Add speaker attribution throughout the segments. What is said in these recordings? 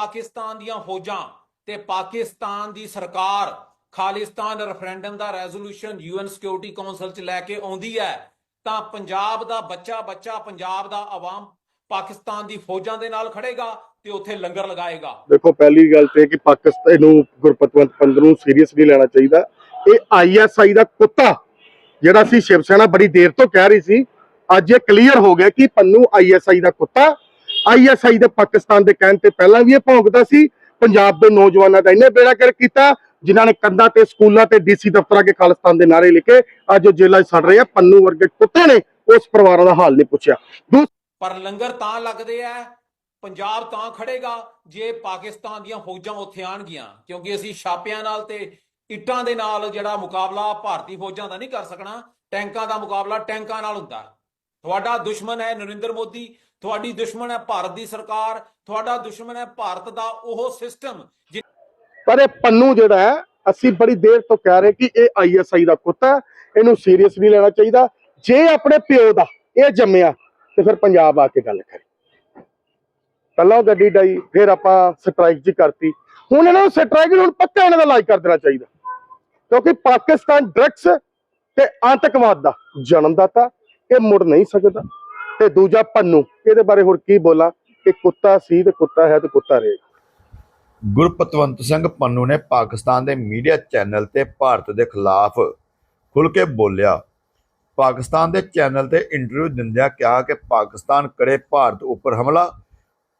Speaker 1: ਪਾਕਿਸਤਾਨ ਦੀਆਂ ਫੌਜਾਂ ਤੇ ਪਾਕਿਸਤਾਨ ਦੀ ਸਰਕਾਰ ਖਾਲਿਸਤਾਨ ਰੈਫਰੈਂਡਮ ਦਾ ਰੈਜ਼ੋਲੂਸ਼ਨ ਯੂਐਨ ਸਿਕਿਉਰਿਟੀ ਕਾਉਂਸਲ 'ਚ ਲੈ ਕੇ ਆਉਂਦੀ ਹੈ, ਤਾਂ ਪੰਜਾਬ ਦਾ ਬੱਚਾ ਬੱਚਾ ਪੰਜਾਬ ਦਾ ਆਵਾਮ ਪਾਕਿਸਤਾਨ ਦੀ ਫੌਜਾਂ ਦੇ ਨਾਲ ਖੜੇਗਾ ਤੇ ਉੱਥੇ ਲੰਗਰ ਲਗਾਏਗਾ।
Speaker 2: ਦੇਖੋ, ਪਹਿਲੀ ਗੱਲ ਤੇ ਕਿ ਪਾਕਿਸਤਾਨ ਨੂੰ ਗੁਰਪਤਵੰਤ ਪੰਤ ਨੂੰ ਸੀਰੀਅਸਲੀ ਲੈਣਾ ਚਾਹੀਦਾ। ਇਹ ਆਈਐਸਆਈ ਦਾ ਕੁੱਤਾ, ਜਿਹੜਾ ਸੀ ਸ਼ਿਵ ਸੈਨਾ ਬੜੀ ਦੇਰ ਤੋਂ ਕਹਿ ਰਹੀ ਸੀ, ਅੱਜ ਇਹ ਕਲੀਅਰ ਹੋ ਗਿਆ ਕਿ ਪੰਨੂ ਆਈਐਸਆਈ ਦਾ ਕੁੱਤਾ ਆਈਐਸਆਈ ਦੇ ਪਾਕਿਸਤਾਨ ਦੇ ਕਹਿਣ ਤੇ ਪਹਿਲਾਂ ਵੀ ਇਹ ਭੌਂਕਦਾ ਸੀ। ਪੰਜਾਬ ਦੇ ਨੌਜਵਾਨਾਂ ਦਾ ਇਹਨੇ ਬੇੜਾ ਕਰ ਕੀਤਾ, ਜਿਨ੍ਹਾਂ ਨੇ ਕੰਧਾਂ ਤੇ, ਸਕੂਲਾਂ ਤੇ ਡੀਸੀ ਦਫ਼ਤਰਾਂ ਕੇ ਖਾਲਿਸਤਾਨ ਦੇ ਨਾਰੇ ਲਿਖੇ। ਅੱਜ ਉਹ ਜੇਲ੍ਹਾਂ 'ਚ ਸੜ ਰਹੇ ਆ, ਪੰਨੂ ਵਰਗੇ ਕੁੱਤੇ ਨੇ ਉਸ ਪਰਿਵਾਰਾਂ ਦਾ ਹਾਲ ਨਹੀਂ ਪੁੱਛਿਆ।
Speaker 1: ਪਰ ਲੰਗਰ ਤਾਂ ਲੱਗਦੇ ਆ, ਪੰਜਾਬ ਤਾਂ ਖੜੇਗਾ, ਜੇ ਪਾਕਿਸਤਾਨ ਦੀਆਂ ਫੌਜਾਂ ਉੱਥੇ ਆਣਗੀਆਂ ਕਿਉਂਕਿ ਅਸੀਂ ਛਾਪਿਆਂ ਨਾਲ ਤੇ ਇੱਟਾਂ ਦੇ ਨਾਲ ਜਿਹੜਾ ਮੁਕਾਬਲਾ ਭਾਰਤੀ ਫੌਜਾਂ ਦਾ ਨਹੀਂ ਕਰ ਸਕਣਾ, ਟੈਂਕਾਂ ਦਾ ਮੁਕਾਬਲਾ ਟੈਂਕਾਂ ਨਾਲ ਹੁੰਦਾ। ਤੁਹਾਡਾ ਦੁਸ਼ਮਣ ਹੈ ਨਰਿੰਦਰ ਮੋਦੀ, ਤੁਹਾਡੀ ਦੁਸ਼ਮਣ ਹੈ ਭਾਰਤ ਦੀ ਸਰਕਾਰ, ਤੁਹਾਡਾ ਦੁਸ਼ਮਣ ਹੈ ਭਾਰਤ ਦਾ ਉਹ ਸਿਸਟਮ
Speaker 2: ਪਰ ਇਹ ਪੰਨੂ ਜਿਹੜਾ ਹੈ, ਅਸੀਂ ਬੜੀ ਦੇਰ ਤੋਂ ਕਹਿ ਰਹੇ ਕਿ ਇਹ ਆਈਐਸਆਈ ਦਾ ਕੁੱਤਾ ਇਹਨੂੰ ਸੀਰੀਅਸ ਨਹੀਂ ਲੈਣਾ ਚਾਹੀਦਾ। ਜੇ ਆਪਣੇ ਪਿਓ ਦਾ ਇਹ ਜੰਮਿਆ, ਤੇ ਫਿਰ ਪੰਜਾਬ ਆ ਕੇ ਗੱਲ ਕਰੇ। ਪਹਿਲਾਂ ਗੱਡੀ ਡਾਈ, ਫਿਰ ਆਪਾਂ ਸਟ੍ਰਾਈਕ ਜੀ ਕਰਤੀ। ਹੁਣ ਇਹਨਾਂ ਨੂੰ ਸਟ੍ਰਾਈਕ ਹੁਣ ਪੱਕਾ ਇਹਨਾਂ ਦਾ ਇਲਾਜ ਕਰ ਦੇਣਾ ਚਾਹੀਦਾ। ਕਿਉਂਕਿ ਪਾਕਿਸਤਾਨ ਡਰੱਗਸ ਤੇ ਆਤੰਕਵਾਦ ਦਾ ਜਨਮਦਾਤਾ ਇਹ ਮੁੜ ਨਹੀਂ ਸਕਦਾ। ਤੇ ਦੂਜਾ ਪੰਨੂ, ਇਹਦੇ ਬਾਰੇ ਹੋਰ ਕੀ ਬੋਲਾਂ? ਕਿ ਕੁੱਤਾ ਸੀ ਤੇ ਕੁੱਤਾ ਹੈ ਤੇ ਕੁੱਤਾ ਰਹੇਗਾ
Speaker 3: ਗੁਰਪਤਵੰਤ ਸਿੰਘ ਪੰਨੂ ਨੇ ਪਾਕਿਸਤਾਨ ਦੇ ਮੀਡੀਆ ਚੈਨਲ ਤੇ ਭਾਰਤ ਦੇ ਖਿਲਾਫ ਖੁੱਲ੍ਹ ਕੇ ਬੋਲਿਆ। ਪਾਕਿਸਤਾਨ ਦੇ ਚੈਨਲ ਤੇ ਇੰਟਰਵਿਊ ਦਿੰਦਿਆਂ ਕਿਹਾ ਕਿ ਪਾਕਿਸਤਾਨ ਕਰੇ ਭਾਰਤ ਉੱਪਰ ਹਮਲਾ।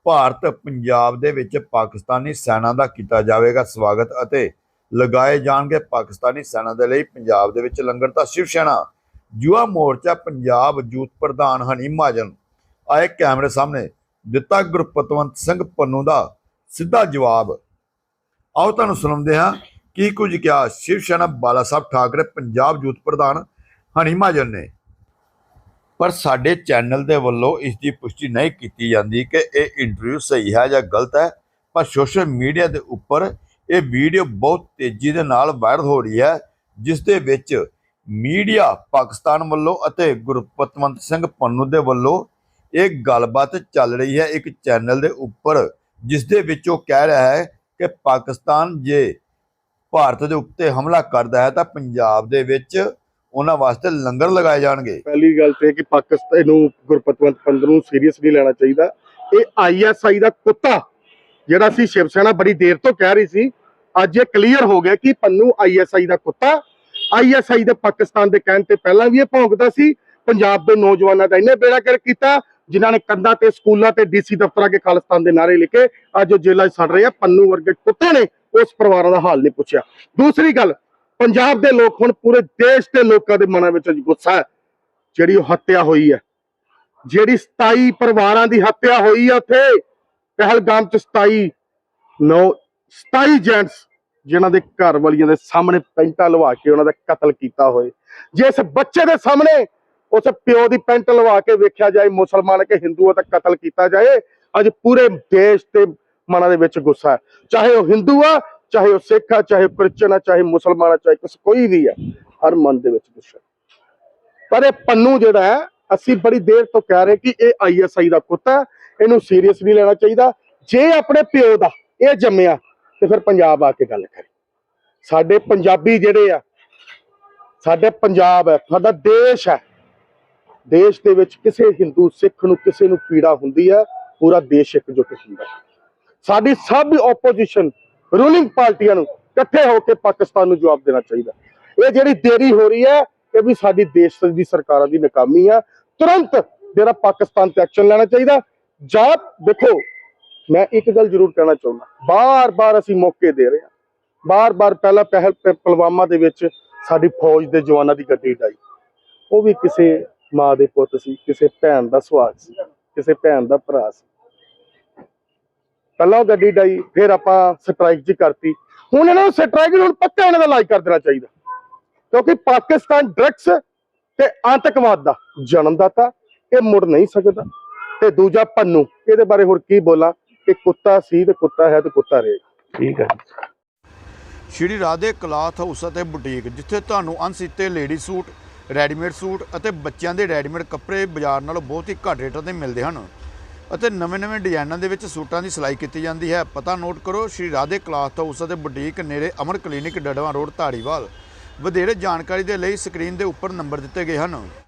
Speaker 3: ਭਾਰਤ ਪੰਜਾਬ ਦੇ ਵਿੱਚ ਪਾਕਿਸਤਾਨੀ ਸੈਨਾ ਦਾ ਕੀਤਾ ਜਾਵੇਗਾ ਸਵਾਗਤ ਅਤੇ ਲਗਾਏ ਜਾਣਗੇ ਪਾਕਿਸਤਾਨੀ ਸੈਨਾ ਦੇ ਲਈ ਪੰਜਾਬ ਦੇ ਵਿੱਚ ਲੰਗਰ ਤਾਂ ਸ਼ਿਵ ਸੈਨਾ ਯੁਵਾ ਮੋਰਚਾ ਪੰਜਾਬ ਯੂਥ ਪ੍ਰਧਾਨ ਹਨੀ ਮਹਾਜਨ ਆਏ ਕੈਮਰੇ ਸਾਹਮਣੇ ਦਿੱਤਾ ਗੁਰਪਤਵੰਤ ਸਿੰਘ ਪੰਨੂ ਦਾ ਸਿੱਧਾ ਜਵਾਬ। ਆਓ ਤੁਹਾਨੂੰ ਸੁਣਾਉਂਦੇ ਹਾਂ ਕੀ ਕੁਝ ਕਿਹਾ ਸ਼ਿਵ ਸੈਨਾ ਬਾਲਾ ਸਾਹਿਬ ਠਾਕਰੇ ਪੰਜਾਬ ਯੂਥ ਪ੍ਰਧਾਨ ਹਨੀ ਮਹਾਜਨ ਨੇ। ਪਰ ਸਾਡੇ ਚੈਨਲ ਦੇ ਵੱਲੋਂ ਇਸ ਦੀ ਪੁਸ਼ਟੀ ਨਹੀਂ ਕੀਤੀ ਜਾਂਦੀ ਕਿ ਇਹ ਇੰਟਰਵਿਊ ਸਹੀ ਹੈ ਜਾਂ ਗਲਤ ਹੈ, ਪਰ ਸੋਸ਼ਲ ਮੀਡੀਆ ਦੇ ਉੱਪਰ ਇਹ ਵੀਡੀਓ ਬਹੁਤ ਤੇਜ਼ੀ ਦੇ ਨਾਲ ਵਾਇਰਲ ਹੋ ਰਹੀ ਹੈ ਜਿਸ ਦੇ ਵਿੱਚ ਮੀਡੀਆ ਪਾਕਿਸਤਾਨ ਵੱਲੋਂ ਅਤੇ ਗੁਰਪਤਵੰਤ ਸਿੰਘ ਪੰਨੂ ਦੇ ਵੱਲੋਂ ਇਹ ਗੱਲਬਾਤ ਚੱਲ ਰਹੀ ਹੈ ਇੱਕ ਚੈਨਲ ਦੇ ਉੱਪਰ ਜਿਸ ਦੇ ਵਿੱਚ ਉਹ ਕਹਿ ਰਿਹਾ ਹੈ ਕਿ ਪਾਕਿਸਤਾਨ ਜੇ ਭਾਰਤ ਦੇ ਉੱਤੇ ਹਮਲਾ ਕਰਦਾ ਹੈ ਤਾਂ ਪੰਜਾਬ ਦੇ ਵਿੱਚ ਉਹਨਾਂ ਵਾਸਤੇ ਲੰਗਰ ਲਗਾਏ ਜਾਣਗੇ।
Speaker 2: ਪਹਿਲੀ ਗੱਲ ਤੇ ਕਿ ਪਾਕਿਸਤਾਨ ਨੂੰ ਗੁਰਪਤਵੰਤ ਪੰਤ ਨੂੰ ਸੀਰੀਅਸ ਨਹੀਂ ਲੈਣਾ ਚਾਹੀਦਾ। ਇਹ ਆਈਐਸਆਈ ਦਾ ਕੁੱਤਾ, ਜਿਹੜਾ ਸੀ ਸ਼ਿਵ ਸੈਨਾ ਬੜੀ ਦੇਰ ਤੋਂ ਕਹਿ ਰਹੀ ਸੀ, ਅੱਜ ਇਹ ਕਲੀਅਰ ਹੋ ਗਿਆ ਕਿ ਪੰਨੂ ਆਈਐਸਆਈ ਦਾ ਕੁੱਤਾ ਆਈਐਸਆਈ ਦੇ ਪਾਕਿਸਤਾਨ ਦੇ ਕਹਿਣ ਤੇ ਪਹਿਲਾਂ ਵੀ ਇਹ ਭੌਂਕਦਾ ਸੀ। ਪੰਜਾਬ ਦੇ ਨੌਜਵਾਨਾਂ ਦਾ ਇਹਨੇ ਬੇੜਾ ਕਰ ਕੀਤਾ, ਜਿਨ੍ਹਾਂ ਨੇ ਕੰਧਾਂ ਤੇ, ਸਕੂਲਾਂ ਤੇ, ਡੀਸੀ ਦਫ਼ਤਰਾਂ ਕੇ ਖਾਲਿਸਤਾਨ ਦੇ ਨਾਰੇ ਲਿਖੇ। ਅੱਜ ਉਹ ਜੇਲ੍ਹਾਂ 'ਚ ਸੜ ਰਹੇ ਆ। ਪੰਨੂ ਵਰਗੇ ਕੁੱਤੇ ਨੇ ਉਸ ਪਰਿਵਾਰਾਂ ਦਾ ਹਾਲ ਨਹੀਂ ਪੁੱਛਿਆ। ਦੂਸਰੀ ਗੱਲ, ਪੰਜਾਬ ਦੇ ਲੋਕ ਹੁਣ ਪੂਰੇ ਦੇਸ਼ ਦੇ ਲੋਕਾਂ ਦੇ ਮਨਾਂ ਵਿੱਚ ਅੱਜ ਗੁੱਸਾ ਹੈ। ਜਿਹੜੀ ਉਹ ਹੱਤਿਆ ਹੋਈ ਹੈ, ਜਿਹੜੀ 27 ਪਰਿਵਾਰਾਂ ਦੀ ਹੱਤਿਆ ਹੋਈ ਹੈ ਉੱਥੇ, ਪਹਿਲਗਾਮ ਚ 27 ਨੌ 27 ਜੈਂਟਸ ਜਿਨ੍ਹਾਂ ਦੇ ਘਰ ਵਾਲੀਆਂ ਦੇ ਸਾਹਮਣੇ ਪੈਂਟਾਂ ਲਵਾ ਕੇ ਉਹਨਾਂ ਦਾ ਕਤਲ ਕੀਤਾ ਹੋਏ। ਜੇ ਇਸ ਬੱਚੇ ਦੇ ਸਾਹਮਣੇ ਉਸ ਪਿਓ ਦੀ ਪੈਂਟ ਲਵਾ ਕੇ ਵੇਖਿਆ ਜਾਏ, ਮੁਸਲਮਾਨ ਕਿ ਹਿੰਦੂਆਂ ਦਾ ਕਤਲ ਕੀਤਾ ਜਾਏ, ਅੱਜ ਪੂਰੇ ਦੇਸ਼ ਤੇ ਮਨਾਂ ਦੇ ਵਿੱਚ ਗੁੱਸਾ ਹੈ। ਚਾਹੇ ਉਹ ਹਿੰਦੂ ਆ, ਚਾਹੇ ਉਹ ਸਿੱਖ ਆ, ਚਾਹੇ ਉਹ ਕ੍ਰਿਸਚਨ ਆ, ਚਾਹੇ ਮੁਸਲਮਾਨ ਆ, ਚਾਹੇ ਕਿਸ ਕੋਈ ਵੀ ਆ, ਹਰ ਮਨ ਦੇ ਵਿੱਚ ਗੁੱਸਾ ਪਰ ਇਹ ਪੰਨੂ ਜਿਹੜਾ ਹੈ, ਅਸੀਂ ਬੜੀ ਦੇਰ ਤੋਂ ਕਹਿ ਰਹੇ ਕਿ ਇਹ ਆਈਐਸਆਈ ਦਾ ਕੁੱਤਾ ਇਹਨੂੰ ਸੀਰੀਅਸ ਨਹੀਂ ਲੈਣਾ ਚਾਹੀਦਾ। ਜੇ ਆਪਣੇ ਪਿਓ ਦਾ ਇਹ ਜੰਮਿਆ ਤੇ ਫਿਰ ਪੰਜਾਬ ਆ ਕੇ ਗੱਲ ਕਰੇ। ਸਾਡੇ ਪੰਜਾਬੀ ਜਿਹੜੇ ਆ, ਸਾਡੇ ਪੰਜਾਬ ਹੈ ਸਾਡਾ ਦੇਸ਼ ਹੈ ਦੇਸ਼ ਦੇ ਵਿੱਚ ਕਿਸੇ ਹਿੰਦੂ ਸਿੱਖ ਨੂੰ ਕਿਸੇ ਨੂੰ ਪੀੜਾ ਹੁੰਦੀ ਹੈ ਪੂਰਾ ਦੇਸ਼ ਇਕਜੁੱਟ ਹੁੰਦਾ। ਸਾਡੀ ਸਭ ਆਪੋਜੀਸ਼ਨ ਰੂਲਿੰਗ ਪਾਰਟੀਆਂ ਨੂੰ ਇਕੱਠੇ ਹੋ ਕੇ ਪਾਕਿਸਤਾਨ ਨੂੰ ਜਵਾਬ ਦੇਣਾ ਚਾਹੀਦਾ। ਇਹ ਜਿਹੜੀ ਦੇਰੀ ਹੋ ਰਹੀ ਹੈ ਇਹ ਵੀ ਸਾਡੀ ਦੇਸ਼ ਦੀ ਸਰਕਾਰਾਂ ਦੀ ਨਾਕਾਮੀ ਆ। ਤੁਰੰਤ ਜਿਹੜਾ ਪਾਕਿਸਤਾਨ ਤੇ ਐਕਸ਼ਨ ਲੈਣਾ ਚਾਹੀਦਾ। ਜਾਂ ਦੇਖੋ ਮੈਂ ਇੱਕ ਗੱਲ ਜ਼ਰੂਰ ਕਹਿਣਾ ਚਾਹੁੰਦਾ, ਬਾਰ-ਬਾਰ ਅਸੀਂ ਮੌਕੇ ਦੇ ਰਹੇ ਹਾਂ। ਬਾਰ-ਬਾਰ ਪਹਿਲਾ ਪਹਿਲ ਪਲਵਾਮਾ ਦੇ ਵਿੱਚ ਸਾਡੀ ਫੌਜ ਦੇ ਜਵਾਨਾਂ ਦੀ ਗੱਡੀ ਡਾਈ ਉਹ ਵੀ ਕਿਸੇ ਮਾਂ ਦੇ ਪੁੱਤ ਸੀ, ਕਿਸੇ ਭੈਣ ਦਾ ਸੁਹਾਗ ਸੀ, ਕਿਸੇ ਭੈਣ ਦਾ ਭਰਾ ਸੀ। ਪਹਿਲਾਂ ਉਹ ਗੱਡੀ ਡਾਈ ਫਿਰ ਆਪਾਂ ਸਟ੍ਰਾਈਕ ਜੀ ਕਰਤੀ। ਹੁਣ ਇਹਨਾਂ ਨੂੰ ਸਟ੍ਰਾਈਕ ਹੁਣ ਪੱਕਾ ਇਹਨਾਂ ਦਾ ਇਲਾਜ ਕਰ ਦੇਣਾ ਚਾਹੀਦਾ। ਕਿਉਂਕਿ ਪਾਕਿਸਤਾਨ ਡਰੱਗਸ ਤੇ ਆਤੰਕਵਾਦ ਦਾ ਜਨਮਦਾਤਾ, ਇਹ ਮੁੜ ਨਹੀਂ ਸਕਦਾ। ਤੇ ਦੂਜਾ ਪੰਨੂ, ਇਹਦੇ ਬਾਰੇ ਹੋਰ ਕੀ ਬੋਲਾਂ? ਕਿ ਕੁੱਤਾ ਸੀ ਤੇ ਕੁੱਤਾ ਹੈ ਤੇ ਕੁੱਤਾ ਰਹੇਗਾ ਠੀਕ ਹੈ
Speaker 3: ਸ਼੍ਰੀ ਰਾਧੇ ਕਲਾਥ ਹਾਊਸ ਅਤੇ ਬੁਟੀਕ ਜਿੱਥੇ ਤੁਹਾਨੂੰ ਅਣਸੀਤੇ ਲੇਡੀ ਸੂਟ ਰੈਡੀਮੇਡ ਸੂਟ ਅਤੇ ਬੱਚਿਆਂ ਦੇ ਰੈਡੀਮੇਡ ਕੱਪੜੇ ਬਾਜ਼ਾਰ ਨਾਲੋਂ ਬਹੁਤ ਹੀ ਘੱਟ ਰੇਟਾਂ ਤੇ ਮਿਲਦੇ ਹਨ ਅਤੇ ਨਵੇਂ-ਨਵੇਂ ਡਿਜ਼ਾਈਨਾਂ ਦੇ ਵਿੱਚ ਸੂਟਾਂ ਦੀ ਸਿਲਾਈ ਕੀਤੀ ਜਾਂਦੀ ਹੈ। ਪਤਾ ਨੋਟ ਕਰੋ ਸ਼੍ਰੀ ਰਾਧੇ ਕਲਾਥ ਹਾਊਸ ਅਤੇ ਬੁਟੀਕ ਨੇੜੇ ਅਮਰ ਕਲੀਨਿਕ ਡੜਵਾ ਰੋਡ ਧਾਰੀਵਾਲ। ਵਧੇਰੇ ਜਾਣਕਾਰੀ ਦੇ ਲਈ ਸਕਰੀਨ ਦੇ ਉੱਪਰ ਨੰਬਰ ਦਿੱਤੇ ਗਏ ਹਨ।